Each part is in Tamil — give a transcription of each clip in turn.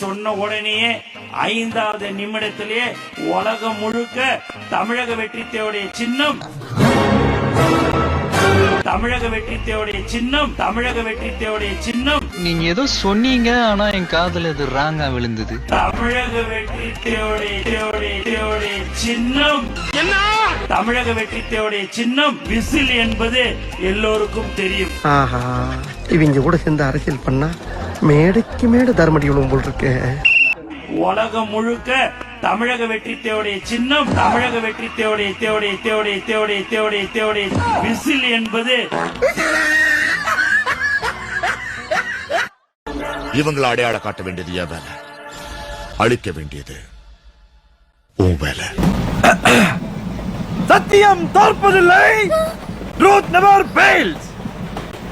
சொன்ன உடனேயே ஐந்தாவது நிமிடத்திலேயே உலகம் முழுக்க தமிழக வெற்றித்தையுடைய சின்னம். தமிழக வெற்றித்தையுடைய சின்னம் தமிழக வெற்றித்தையுடைய சின்னம். நீங்க ஏதோ சொன்னீங்க ஆனா என் காதுல இது ராங்கா விழுந்தது. தமிழக வெற்றித்தையுடைய சின்னம். தமிழக வெற்றித்தையுடைய சின்னம் விசில் என்பது எல்லோருக்கும் தெரியும். ஆஹா. இவங்க கூட சேர்ந்து அரசியல் பண்ணா மேடைக்கு மேடை தர்மடி விழுவும் போல் இருக்கு. உலகம் முழுக்க தமிழக வெற்றித்தையுடைய சின்னம் தமிழக வெற்றித்தையுடைய தேவுடைய தேவுடைய தேவுடைய தேவுடைய தேவுடைய விசில் என்பது இவங்களை அடையாள காட்ட வேண்டியது என் வேலை. அழிக்க வேண்டியது உன் வேலை. சத்தியம் தோற்பதில்லை. ட்ரூத் நெவர் ஃபெயில்ஸ்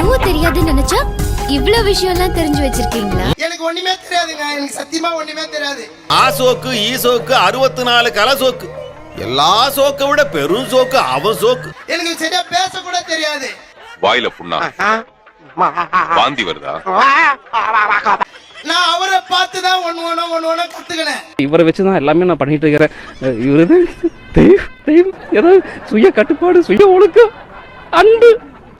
எதுவும் தெரியாதுன்னு நினைச்சா இவ்வளவு விஷயம் எல்லாம் தெரிஞ்சு வச்சிருக்கீங்களா? எனக்கு ஒண்ணுமே தெரியாதுங்க எனக்கு சத்தியமா ஒண்ணுமே தெரியாது. ஆ சோக்கு ஈ சோக்கு அறுபத்தி நாலு கல சோக்கு. எல்லா சோக்கை விட பெரும் சோக்கு அவன் சோக்கு. எனக்கு சரியா பேச கூட தெரியாது. வாயில புண்ணா? வாந்தி வருதா? நான் அவரை பார்த்து தான் ஒண்ணு ஒண்ணு ஒண்ணு ஒண்ணு கத்துக்கினேன். இவரை வச்சு தான் எல்லாமே நான் பண்ணிட்டு இருக்கிறேன். இவரு தெய்வம் தெய்வம் ஏதாவது சுய கட்டுப்பாடு சுய ஒழுக்கம் அன்பு.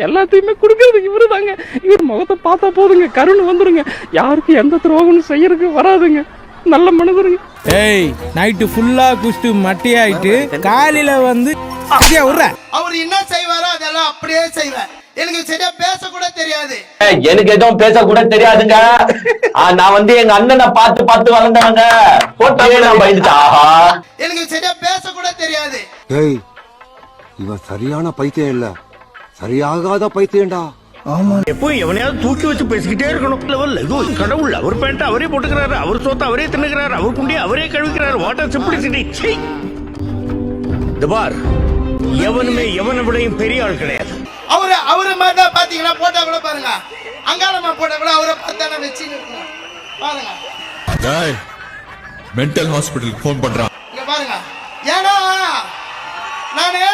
எல்லாத்தையுமே கொடுக்கறது இவரு தாங்க இவர் முகத்தை பார்த்தா போதுங்க கருணை வந்துருங்க. யாருக்கும் எந்த துரோகமும் செய்யறதுக்கு வராதுங்க. நல்ல மனிதருங்க. ஏய் நைட்டு ஃபுல்லா குஷ்டு மட்டி ஆயிட்டு காலையில வந்து அப்படியே விட்ற? அவர் என்ன செய்வாரோ அதெல்லாம் அப்படியே செய்வேன் எனக்கு சரியா பேச கூட தெரியாது எனக்கு எதுவும் பேச கூட தெரியாதுங்க நான் வந்து எங்க அண்ணனை பார்த்து பார்த்து வளர்ந்தவங்க. போட்டாவே நான் பயந்துட்டேன். ஆஹா. எனக்கு சரியா பேச கூட தெரியாது. ஏய் இவன் சரியான பைத்தியம் இல்ல. சரியாகாத பைத்தியம்டா எப்போ எவனையாவது தூக்கி வச்சு பேசிக்கிட்டே இருக்கணும். லெவல் ஏதோ கடவுள். அவர் பேண்ட் அவரே போட்டுக்கிறாரு. அவர் சொத்தை அவரே தின்னுக்கிறாரு. அவர் குண்டி அவரே கழுவிக்கிறாரு. வாட்டர் சிம்பிளிசிட்டி இந்த பார் எவனுமே எவனை விடையும் பெரிய ஆள் கிடையாது. அவரு அவரு மாதிரி தான் பாத்தீங்கன்னா போட்டா கூட பாருங்க. அங்காளம்மா போட்டா கூட அவரை பார்த்தா வச்சு பாருங்க. மென்டல் ஹாஸ்பிட்டலுக்கு போன் பண்றான். இங்க பாருங்க. ஏன்னா நானு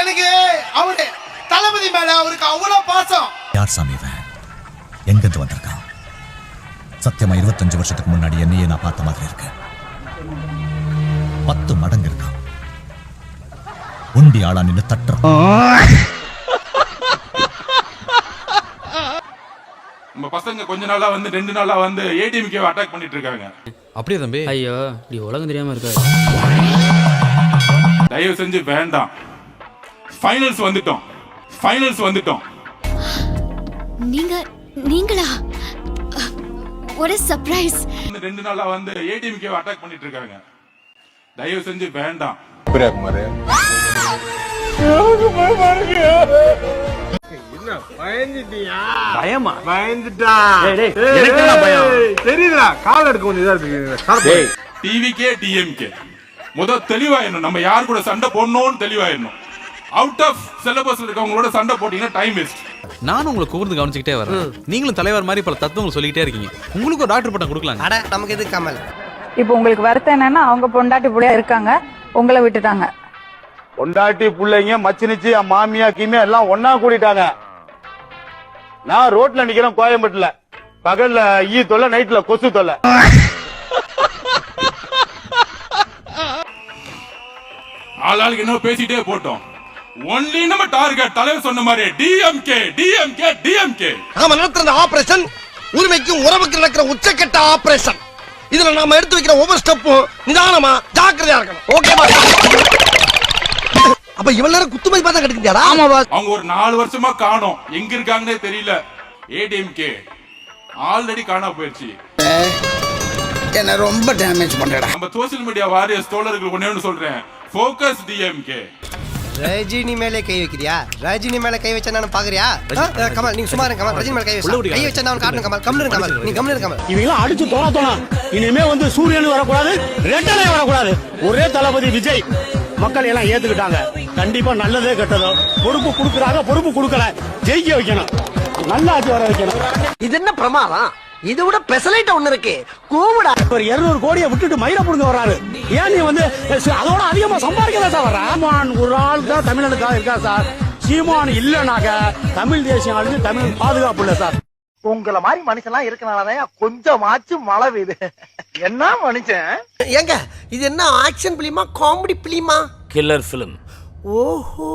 எனக்கு அவரு தளபதி மேல அவருக்கு அவ்வளவு பாசம். யார் சாமி இவன்? எங்கிருந்து வந்திருக்கான்? சத்தியமா இருபத்தஞ்சு வருஷத்துக்கு முன்னாடி என்னையே நான் பார்த்த மாதிரி இருக்கு. பத்து மடங்கு இருக்கான் உண்டி ஆளா நின்னு தட்டுறான். நம்ம பசங்க கொஞ்ச நாளா வந்து ரெண்டு நாளா வந்து ஏடிஎம்கே அட்டாக் பண்ணிட்டு இருக்காங்க. அப்படியே தம்பி? ஐயோ இப்படி உலகம் தெரியாம இருக்காது தயவு செஞ்சு வேண்டாம். ஃபைனல்ஸ் வந்துட்டோம். ஃபைனல்ஸ் வந்துட்டோம். நீங்க நீங்களா? ஒரு சர்ப்ரைஸ் இந்த ரெண்டு நாளா வந்து ஏடிஎம்கே அட்டாக் பண்ணிட்டு இருக்காங்க தயவு செஞ்சு வேண்டாம். பயமா? பயந்துட்டா? தெரியுதா கால் எடுக்க வேண்டியதா இருக்கு. டிவிக்கே டிஎம்கே முத தெளிவாயிடணும் நம்ம யார் கூட சண்டை போடணும்னு தெளிவாயிடணும் அவுட் ஆஃப் சிலபஸ்ல இருக்கவங்களோட சண்டை போட்டீங்கன்னா டைம் வேஸ்ட் நானும் உங்களை கூர்ந்து கவனிச்சுக்கிட்டே வரேன் நீங்களும் தலைவர் மாதிரி பல தத்துவங்கள் சொல்லிக்கிட்டே இருக்கீங்க. உங்களுக்கு ஒரு டாக்டர் பட்டம் கொடுக்கலாங்க. அட நமக்கு எது கமல்? இப்போ உங்களுக்கு வருத்தம் என்னன்னா அவங்க பொண்டாட்டி புள்ளையா இருக்காங்க. உங்களை விட்டுட்டாங்க. பொண்டாட்டி பிள்ளைங்க மச்சினிச்சு மாமியா கீமியா எல்லாம் ஒன்னா கூடிட்டாங்க. நான் ரோட்ல நிக்கிறேன் கோயம்பேட்டுல. பகல்ல ஈ தொல்லை நைட்ல கொசு தொல்லை. ஆளாளுக்கு என்ன பேசிட்டே போட்டோம். ஒன்லி நம்ம டார்கெட் தலைவர் சொன்ன மாதிரி டிஎம்கே டிஎம்கே டிஎம்கே நாம நடத்துற ஆபரேஷன் உரிமைக்கும் உறவுக்கு நடக்கிற உச்சக்கட்ட ஆபரேஷன் இதுல நாம எடுத்து வைக்கிற ஒவ்வொரு ஸ்டெப்பும் நிதானமா ஜாக்கிரதையா இருக்கணும். ஓகேவா அப்ப இவ்வளவு நேரம் குத்துமதி பார்த்தா கிடைக்குதாடா ஆமா அவங்க ஒரு நாலு வருஷமா காணோம். எங்க இருக்காங்கன்னே தெரியல. ஏடிஎம்கே ஆல்ரெடி காணா போயிடுச்சு என்ன ரொம்ப டேமேஜ் பண்றடா. நம்ம சோசியல் மீடியா வாரியர்ஸ் தோழர்கள் ஒண்ணே ஒன்று சொல்றேன். ஃபோக்கஸ் டிஎம்கே ரஜினி மேலே கை வைக்கிறியா? ரஜினி மேல கை வச்சா நான் பாக்குறியா கமல் நீங்க சும்மா இருங்க கமல். ரஜினி மேல கை வச்சா கை வச்சா நான் காட்டணும் கமல். கம்னு கமல். நீ கம்னு கமல். இவங்க அடிச்சு தோண தோண இனிமே வந்து சூரியன் வரக்கூடாது ரெட்டனை வரக்கூடாது. ஒரே தளபதி விஜய். மக்கள் எல்லாம் ஏத்துக்கிட்டாங்க. கண்டிப்பா நல்லதே கெட்டதோ. பொறுப்பு கொடுக்கறாங்க பொறுப்பு கொடுக்கல. ஜெயிக்க வைக்கணும். நல்ல ஆட்சி வர வைக்கணும். இது என்ன பிரமாதம்? இது விட பெசலைட் ஒண்ணு இருக்கு. கூவுடா. ஒரு இருநூறு கோடியை விட்டுட்டு மயில புடுங்க வர்றாரு. ஏன் நீ வந்து அதோட அதிகமா சம்பாதிக்கதான் சார் வர்ற? சீமான் ஒரு ஆள் தான் தமிழனுக்காக இருக்கா சார்? சீமான் இல்லனாக்க தமிழ் தேசியம் அழிஞ்சு தமிழ் பாதுகாப்பு இல்ல சார். உங்கள மாதிரி மனுஷன்லாம் இருக்கனாலதான் கொஞ்சமாச்சும் மழை பெய்யுது. என்ன மனுஷன்? ஏங்க இது என்ன ஆக்ஷன் பிலிமா காமெடி பிலிமா? கில்லர் பிலிம் ஓஹோ.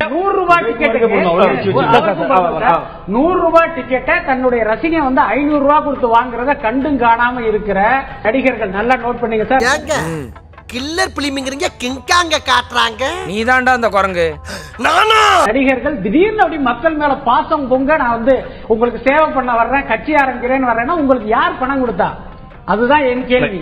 நூறு ரூபாய் டிக்கெட் நூறு ரூபாய் டிக்கெட்டை தன்னுடைய ரசிகை வந்து ஐநூறு ரூபாய் கொடுத்து வாங்குறத கண்டும் காணாம இருக்கிற நடிகர்கள். நல்லா நோட் பண்ணீங்க சார். கில்லர் பிலிமிங்கிறீங்க கிங்காங்க காட்டுறாங்க. நீ தாண்டா அந்த குரங்கு. நானா? நடிகர்கள் திடீர்னு அப்படி மக்கள் மேல பாசம் பொங்க நான் வந்து உங்களுக்கு சேவை பண்ண வர்றேன் கட்சி ஆரம்பிக்கிறேன்னு வர்றேன்னா உங்களுக்கு யார் பணம் கொடுத்தா? அதுதான் என் கேள்வி.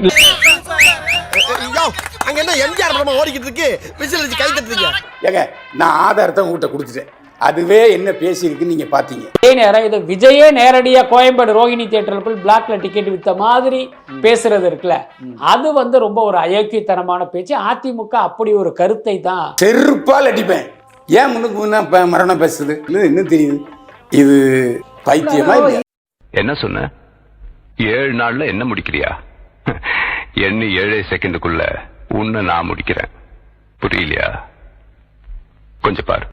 அங்க என்ன எம்ஜிஆர் படமா ஓடிக்கிட்டு இருக்கு? விசில் அடிச்சு கை தட்டுறீங்க. ஏங்க நான் ஆதாரத்தை உங்ககிட்ட கொடுத்துட்டேன். அதுவே என்ன பேசியிருக்கு நீங்க பாத்தீங்க. அதே நேரம் இது விஜயே நேரடியா கோயம்பேடு ரோஹிணி தியேட்டருக்கு போய் பிளாக்ல டிக்கெட் வித்த மாதிரி பேசுறது இருக்குல்ல. அது வந்து ரொம்ப ஒரு அயோக்கியத்தனமான பேச்சு. அதிமுக அப்படி ஒரு கருத்தை தான். செருப்பால் அடிப்பேன். ஏன் முன்னுக்கு முன்ன மரணம் பேசுது இன்னும் தெரியுது? இது பைத்தியமா என்ன சொன்ன? ஏழு நாள்ல என்ன முடிக்கிறியா? என்ன ஏழே செகண்டுக்குள்ள உன்னை நான் முடிக்கிறேன். புரியலையா? கொஞ்சம் பாரு.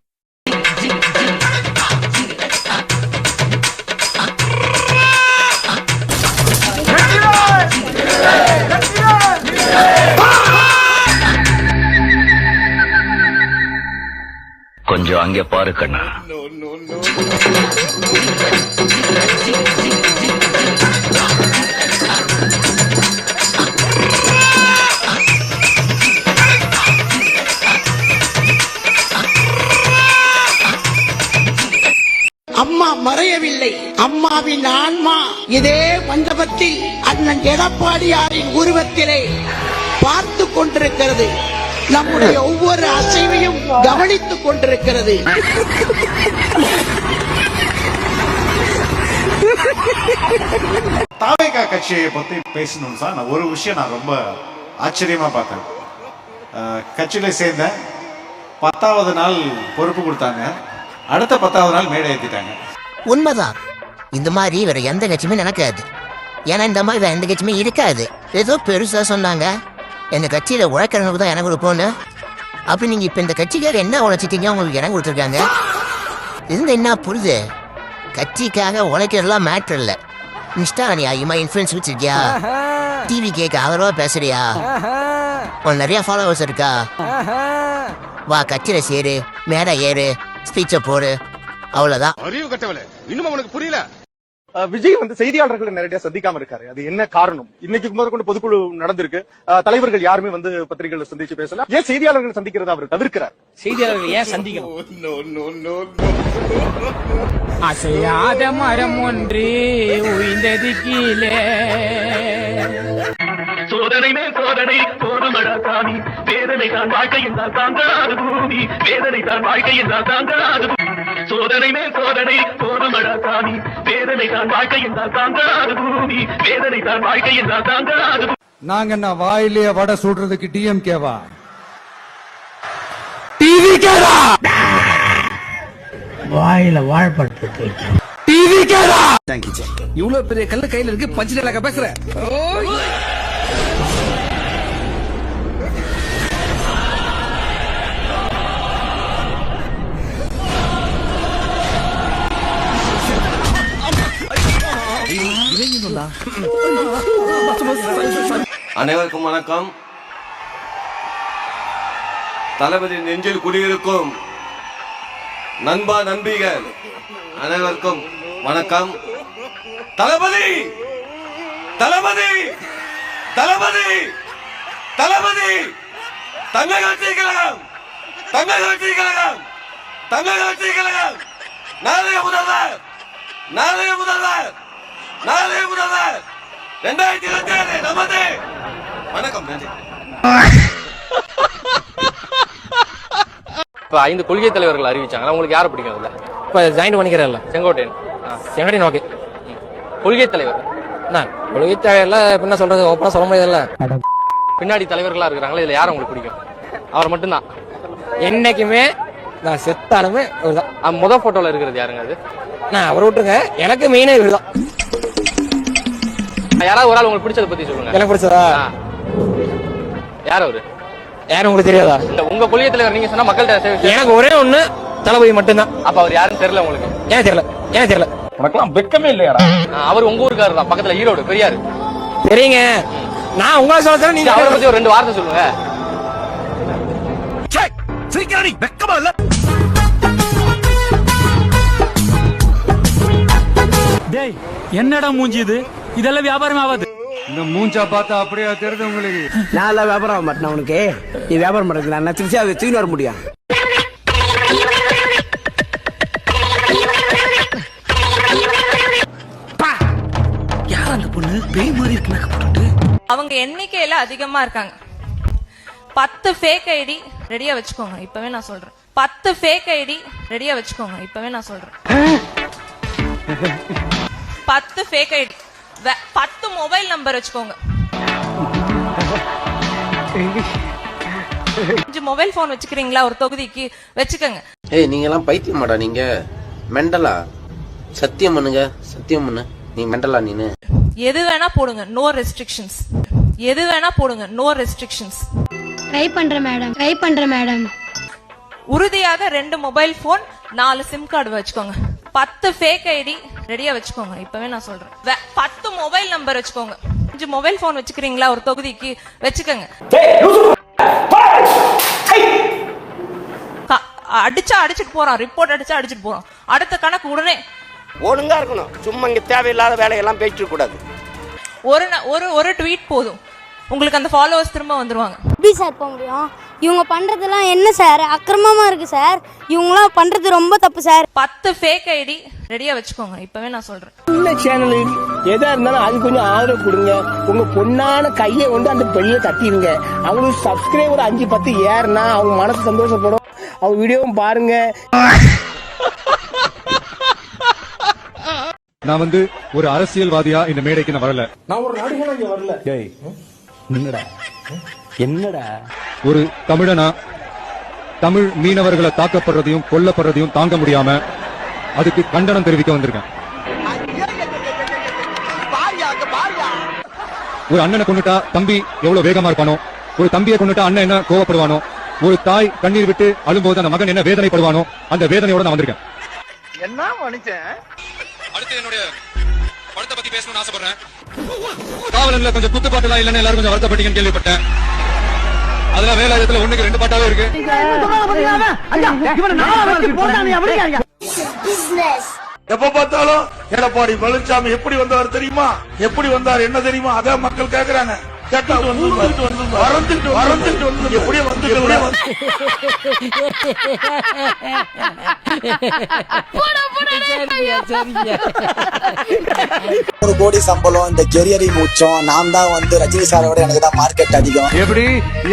கொஞ்சம் அங்கே பாரு கண்ணா. மறையவில்லை. அம்மாவின் ஆன்மா இதே மண்டபத்தில் அண்ணன் எடப்பாடியாரின் உருவத்திலே பார்த்து கொண்டிருக்கிறது. நம்முடைய ஒவ்வொரு அசைவையும் கவனித்துக் கொண்டிருக்கிறது. தாவேகா கட்சியை பத்தி பேசணும் சார் நான் ஒரு விஷயம் நான் ரொம்ப ஆச்சரியமா பார்த்தேன். கட்சியில சேர்ந்தேன் பத்தாவது நாள் பொறுப்பு கொடுத்தாங்க. அடுத்த பத்தாவது நாள் மேடை ஏற்றிட்டாங்க உண்மைதான். இந்த மாதிரி வேற எந்த கட்சியுமே நடக்காது. ஏன்னா இந்த மாதிரி வேற எந்த கட்சியுமே இருக்காது. ஏதோ பெருசா சொன்னாங்க. எங்க கட்சியில உழைக்கிறவங்களுக்கு தான் இடம் கொடுப்போம்னு. அப்படி நீங்க இப்ப இந்த கட்சிக்காக என்ன உழைச்சிட்டீங்க? உங்களுக்கு இடம் கொடுத்துருக்காங்க. இருந்து என்ன புரியுது? கட்சிக்காக உழைக்கிறதெல்லாம் மேட்ரு இல்ல. இன்ஸ்டா நீ அதிகமா இன்ஃபுளுன்ஸ் வச்சிருக்கியா? டிவி கேட்க ஆதரவா பேசுறியா? உன் நிறைய ஃபாலோவர்ஸ் இருக்கா? வா கட்சியில சேரு மேடை ஏறு ஸ்பீச்சை போடு. அவ்வளவுதான். அறிவு கட்டவளே இன்னும் அவனுக்கு புரியல. விஜய் வந்து செய்தியாளர்களை நேரடியா சந்திக்காம இருக்காரு. அது என்ன காரணம்? இன்னைக்கு முதற்கொண்டு பொதுக்குழு நடந்திருக்கு. தலைவர்கள் யாருமே வந்து பத்திரிகைகளை சந்திச்சு பேசல. ஏன் செய்தியாளர்கள் சந்திக்கிறத அவர் தவிர்க்கிறார்? செய்தியாளர்கள் ஏன் சந்திக்கணும்? அசையாத மரம் ஒன்று உய்ந்தது கீழே. சோதனை மேல் சோதனை போதுமடா சாமி. வேதனை தான் வாழ்க்கை என்றால் தாங்காது பூமி. வேதனை தான் வாழ்க்கை என்றால் தாங்காது சோதனை மேல் சோதனை போதுமடா சாமி. வேதனை தான் வாழ்க்கை என்றால் தாங்காது பூமி. வேதனை தான் வாழ்க்கை என்றால் தாங்காது நாங்க என்ன வாயிலேயே வடை சுடுறதுக்கு டிஎம்கேவா வாயில வாழைப்பழத்துக்கு இவ்வளவு பெரிய கல்லு கையில இருக்கு பஞ்சு நிலக்க பேசுற அனைவருக்கும் வணக்கம். தளபதி நெஞ்சில் குடியிருக்கும் நண்பா நண்பிகள் அனைவருக்கும் வணக்கம். தளபதி! தளபதி! தளபதி! தளபதி! தமிழக கழகம்! தமிழக வெற்றி கழகம்! தமிழக ஆட்சி கழகம்! நாளைய முதல்வர்! நாளைய முதல்வர்! நாளைய முதல்வர் ரெண்டாயிரத்தி இருபத்தி ஏழு நமது வணக்கம் நன்றி. இப்போ ஐந்து கொள்கை தலைவர்கள் அறிவிச்சாங்க உங்களுக்கு யாரை பிடிக்கும் அதுல? இப்போ ஜாயின் பண்ணிக்கிறேன்ல. செங்கோட்டையன். செங்கோட்டையன் ஓகே கொள்கை தலைவர். என்ன கொள்கை தலைவர்ல என்ன சொல்றது? ஓப்பனா சொல்ல முடியாதுல்ல. பின்னாடி தலைவர்களா இருக்கிறாங்களா? இதுல யாரை உங்களுக்கு பிடிக்கும்? அவர் மட்டும்தான். என்னைக்குமே நான் செத்தாலுமே இவர்தான். முத போட்டோல இருக்கிறது யாருங்க அது? நான் அவரை விட்டுருங்க. எனக்கு மெயினே இவர்தான். யாராவது ஒரு ஆள் உங்களுக்கு பிடிச்சதை பத்தி சொல்லுங்க. எனக்கு பிடிச்சதா? யார் அவரு? யாரும் உங்களுக்கு தெரியாதா? இல்ல உங்க தலைவர் நீங்க சொன்னா மக்கள்கிட்ட எனக்கு ஒரே ஒண்ணு தளபதி மட்டும்தான். அப்ப அவர் யாருன்னு தெரியல உங்களுக்கு? ஏன் தெரியல ஏன் தெரியல. உனக்கெல்லாம் வெக்கமே இல்லையாடா? அவர் உங்க ஊருக்காரர் தான். பக்கத்துல ஈரோடு பெரியாரு தெரியுங்க. நான் உங்களை சொல்ல நீங்க அவரை பத்தி ஒரு ரெண்டு வார்த்தை சொல்லுங்க. வெக்கமா இல்ல? டேய் என்னடா மூஞ்சி இது? இதெல்லாம் வியாபாரம் ஆகாது. இந்த மூஞ்சா பார்த்தா அப்படியே தெரியுது உங்களுக்கு. நான் எல்லாம் வியாபாரம் ஆக மாட்டேன் உனக்கு நீ வியாபாரம் பண்றது நான் திருச்சி அதை தூக்கி வர முடியும் யார் அந்த பொண்ணு? பேய் மாதிரி இருக்கு அவங்க எண்ணிக்கையில அதிகமா இருக்காங்க. பத்து ஃபேக் ஐடி ரெடியா வச்சுக்கோங்க. இப்பவே நான் சொல்றேன். பத்து ஃபேக் ஐடி ரெடியா வச்சுக்கோங்க. இப்பவே நான் சொல்றேன். பத்து ஃபேக் ஐடி பத்து மொபைல் நம்பர் வச்சுக்கோங்க. அஞ்சு மொபைல் போன் வச்சுக்கிறீங்களா? ஒரு தொகுதிக்கு வச்சுக்கோங்க. ஏய் நீங்க எல்லாம் பைத்தியமாடா நீங்க. மெண்டலா? சத்தியம் பண்ணுங்க. சத்தியம் பண்ணு. நீ மெண்டலா நீனு. எது வேணா போடுங்க. நோ ரெஸ்ட்ரிக்ஷன்ஸ் எது வேணா போடுங்க. நோ ரெஸ்ட்ரிக்ஷன்ஸ் ட்ரை பண்றேன் மேடம் ட்ரை பண்றேன் மேடம் உறுதியாக ரெண்டு மொபைல் போன் நாலு சிம் கார்டு வச்சுக்கோங்க. பத்து ஃபேக் ஐடி ரெடியா வச்சுக்கோங்க. இப்பவே நான் சொல்றேன். வே- பத்து மொபைல் நம்பர் வச்சுக்கோங்க. அஞ்சு மொபைல் போன் வச்சுக்கிறீங்களா? ஒரு தொகுதிக்கு வச்சுக்கோங்க. அடிச்சா அடிச்சிட்டு போறான். ரிப்போர்ட் அடிச்சா அடிச்சிட்டு போறான். அடுத்த கணக்கு உடனே. ஒழுங்கா இருக்கணும். சும்மா இங்க தேவையில்லாத வேலையெல்லாம் பேசிட்டு கூடாது ஒரு ந- ஒரு ஒரு ட்வீட் போதும். உங்களுக்கு அந்த ஃபாலோவர்ஸ் திரும்ப வந்துருவாங்க. எப்படி சார் போக முடியும்? இவங்க பண்றதெல்லாம் என்ன சார்? அக்கிரமமா இருக்கு சார். இவங்களாம் பண்றது ரொம்ப தப்பு சார். பத்து ஃபேக் ஐடி ரெடியா வச்சுக்கோங்க. இப்பவே நான் சொல்றேன். சின்ன சேனல் எதா இருந்தாலும் அது கொஞ்சம் ஆதரவு கொடுங்க. உங்க பொண்ணான கையை வந்து அந்த பெரிய தட்டிடுங்க. அவங்களுக்கு சப்ஸ்கிரைபர் அஞ்சு பத்து ஏறுனா அவங்க மனசு சந்தோஷப்படும். அவங்க வீடியோவும் பாருங்க. நான் வந்து ஒரு அரசியல்வாதியா இந்த மேடைக்கு நான் வரல. நான் ஒரு நடிகனா இங்க வரல. டேய் என்னடா என்னடா? ஒரு தமிழனா? தமிழ் மீனவர்களை தாக்கப்படுறதையும் கொல்லப்படுறதையும் தாங்க முடியாம அதுக்கு கண்டனம் தெரிவிக்க வந்திருக்கேன். ஒரு அண்ணனை கொண்டுட்டா தம்பி எவ்வளவு வேகமா இருப்பானோ? ஒரு தம்பியை கொண்டுட்டா அண்ணன் என்ன கோவப்படுவானோ? ஒரு தாய் கண்ணீர் விட்டு அழும்போது அந்த மகன் என்ன வேதனைப்படுவானோ? அந்த வேதனையோட நான் வந்திருக்கேன். என்ன மனுஷன்? அடுத்து என்னுடைய படத்தை பத்தி பேசணும்னு ஆசைப்படுறேன். காவலன்ல கொஞ்சம் குத்து பாட்டுலாம் இல்லைன்னு எல்லாரும் கொஞ்சம் வருத்தப்பட்டீங்கன்னு கேள்விப்பட்டேன். அதெல்லாம் வேலாயுதத்துல ஒண்ணுக்கு ரெண்டு பாட்டாவே இருக்கு. எப்ப பார்த்தாலும் எடப்பாடி பழனிசாமி எப்படி வந்தார் தெரியுமா? எப்படி வந்தார் என்ன தெரியுமா? அதான் மக்கள் கேக்குறாங்க. கேட்டா வந்து வரந்துட்டு வரந்துட்டு வந்து எப்படியே வந்து எப்படியே வந்து ஒரு கோடி சம்பளம் இந்த கெரியரின் உச்சம். நான் தான் வந்து ரஜினி சாரை விட எனக்கு தான் மார்க்கெட் அதிகம். எப்படி?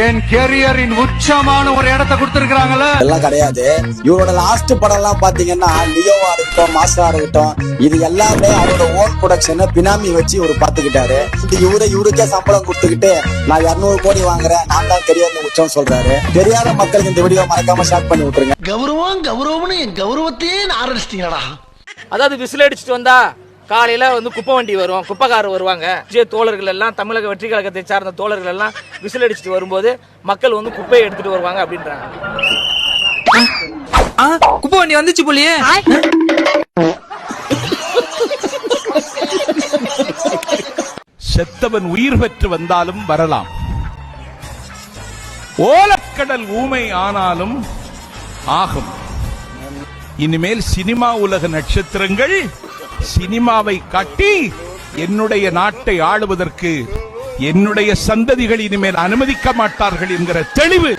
என் கேரியரின் உச்சமான ஒரு இடத்தை கொடுத்திருக்காங்கல்ல எல்லாம் கிடையாது. இவரோட லாஸ்ட் படம் எல்லாம் பாத்தீங்கன்னா லியோவா இருக்கட்டும் மாஸ்டரா இருக்கட்டும் இது எல்லாமே அவரோட ஓன் ப்ரொடக்ஷன் பினாமி வச்சு இவர் பாத்துக்கிட்டாரு இவரு இவருக்கே சம்பளம் கொடுத்துக்கிட்டு நான் 200 கோடி வாங்குறேன். நான் தான் கெரியர் உச்சம் சொல்றாரு. தெரியாத மக்களுக்கு இந்த வீடியோ மறக்காம ஷேர் பண்ணி விட்டுருங்க. கௌரவம் கௌரவம்னு என் கௌரவத்தையே ஆரம்பிச்சிட்டீங்களா அதாவது விசில் அடிச்சுட்டு வந்தா காலையில வந்து குப்பை வண்டி வரும் குப்பைக்காரர் வருவாங்க. விஜய தோழர்கள் எல்லாம் தமிழக வெற்றி கழகத்தை சார்ந்த தோழர்கள் எல்லாம் விசில் அடிச்சுட்டு வரும்போது மக்கள் வந்து குப்பையை எடுத்துட்டு வருவாங்க அப்படின்றாங்க. குப்பை வண்டி வந்துச்சு போலியே செத்தவன் உயிர் பெற்று வந்தாலும் வரலாம். ஓலக்கடல் ஊமை ஆனாலும் ஆகும். இனிமேல் சினிமா உலக நட்சத்திரங்கள் சினிமாவை காட்டி என்னுடைய நாட்டை ஆளுவதற்கு என்னுடைய சந்ததிகள் இனிமேல் அனுமதிக்க மாட்டார்கள் என்கிற தெளிவு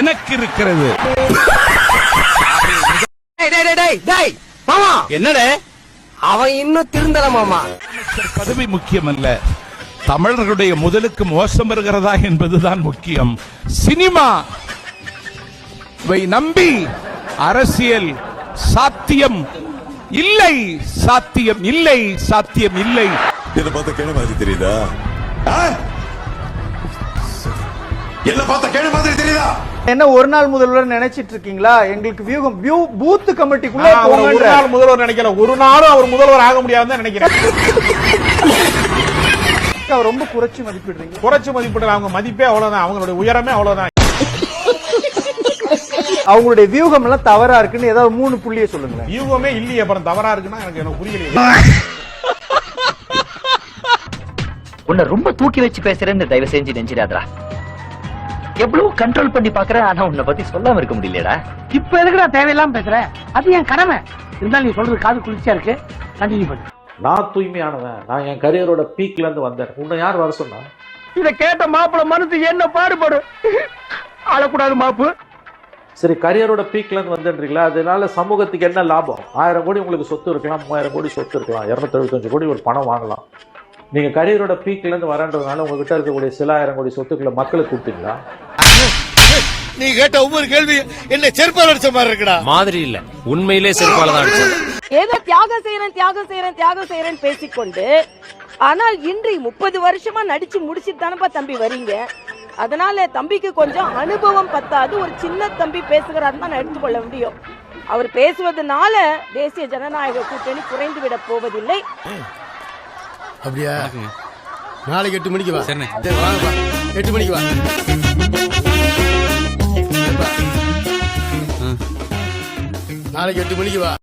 எனக்கு இருக்கிறது. என்னடே? அவன் இன்னும் திருந்தல மாமா. பதவி முக்கியமல்ல. தமிழர்களுடைய முதலுக்கு மோசம் வருகிறதா என்பதுதான் முக்கியம். சினிமா இவை நம்பி அரசியல் சாத்தியம் இல்லை சாத்தியம் இல்லை சாத்தியம் இல்லை. என்ன பார்த்தா கேன மாதிரி தெரியுதா? என்ன பார்த்தா கேன மாதிரி தெரியுதா? என்ன ஒரு நாள் முதல்வர் நினைச்சிட்டு இருக்கீங்களா? எங்களுக்கு வியூகம் வியூ பூத் கமிட்டிக்குள்ள ஒரு நாள் முதல்வர் நினைக்கல. ஒரு நாளும் அவர் முதல்வர் ஆக முடியாதுன்னு நினைக்கிறேன். அவர் ரொம்ப குறைச்சு மதிப்பிடுறீங்க. குறைச்சு மதிப்பிடுற அவங்க மதிப்பே அவ்வளவுதான். அவங்களுடைய உயரமே அவ்வளவுதான். அவங்களுடைய வியூகம் எல்லாம் தவறா இருக்குன்னு ஏதாவது மூணு புள்ளிய சொல்லுங்களேன். யூகமே இல்லையே அப்புறம் தவறா இருக்குன்னா எனக்கு எனக்கு புரியலையே. உன்னை ரொம்ப தூக்கி வச்சு பேசுறேன்னு தயவு செஞ்சு நெஞ்சிடாதடா. எவ்வளவு கண்ட்ரோல் பண்ணி பாக்குறேன் ஆனா உன்னை பத்தி சொல்லாம இருக்க முடியலடா இப்ப எதுக்குடா தேவையில்லாம பேசுற? அது என் கடமை. இருந்தாலும் நீ சொல்றது காது குளிர்ச்சியா இருக்கு. கண்டினியூ பண்ணு. நான் தூய்மையானவன். நான் என் கரியரோட பீக்ல இருந்து வந்தேன். உன்னை யார் வர சொன்னா? இத கேட்ட மாப்பிள மனசு என்ன பாடுபடும்? அழக்கூடாது மாப்பு. சரி கரியரோட பீக்ல இருந்து வந்தேன்றீங்களா? அதனால சமூகத்துக்கு என்ன லாபம்? ஆயிரம் கோடி உங்களுக்கு சொத்து இருக்கலாம் மூவாயிரம் கோடி சொத்து இருக்கலாம் இருநூத்தி எழுபத்தஞ்சு கோடி ஒரு பணம் வாங்கலாம். நீங்க கரியரோட பீக்ல இருந்து வரன்றதுனால உங்ககிட்ட இருக்கக்கூடிய சில ஆயிரம் கோடி சொத்துக்களை மக்களுக்கு கொடுத்தீங்களா? நீ கேட்ட ஒவ்வொரு கேள்வி என்ன செருப்பால் அடிச்ச மாதிரி இருக்குடா. மாதிரி இல்ல. உண்மையிலே செருப்பால தான் அடிச்சது ஏதோ தியாகம் செய்யறேன் தியாகம் செய்யறேன் தியாகம் செய்யறேன் பேசிக்கொண்டு ஆனால் இன்று முப்பது வருஷமா நடிச்சு முடிச்சிட்டு தானப்பா தம்பி வரீங்க. அதனால தம்பிக்கு கொஞ்சம் அனுபவம் பத்தாது ஒரு சின்ன தம்பி பேசுகிறாருன்னு தான் நான் எடுத்துக்கொள்ள முடியும். அவர் பேசுவதனால தேசிய ஜனநாயக கூட்டணி குறைந்து விட போவதில்லை. அப்படியா? நாளைக்கு எட்டு மணிக்கு வா. எட்டு மணிக்கு வா. நாளைக்கு எட்டு மணிக்கு வா.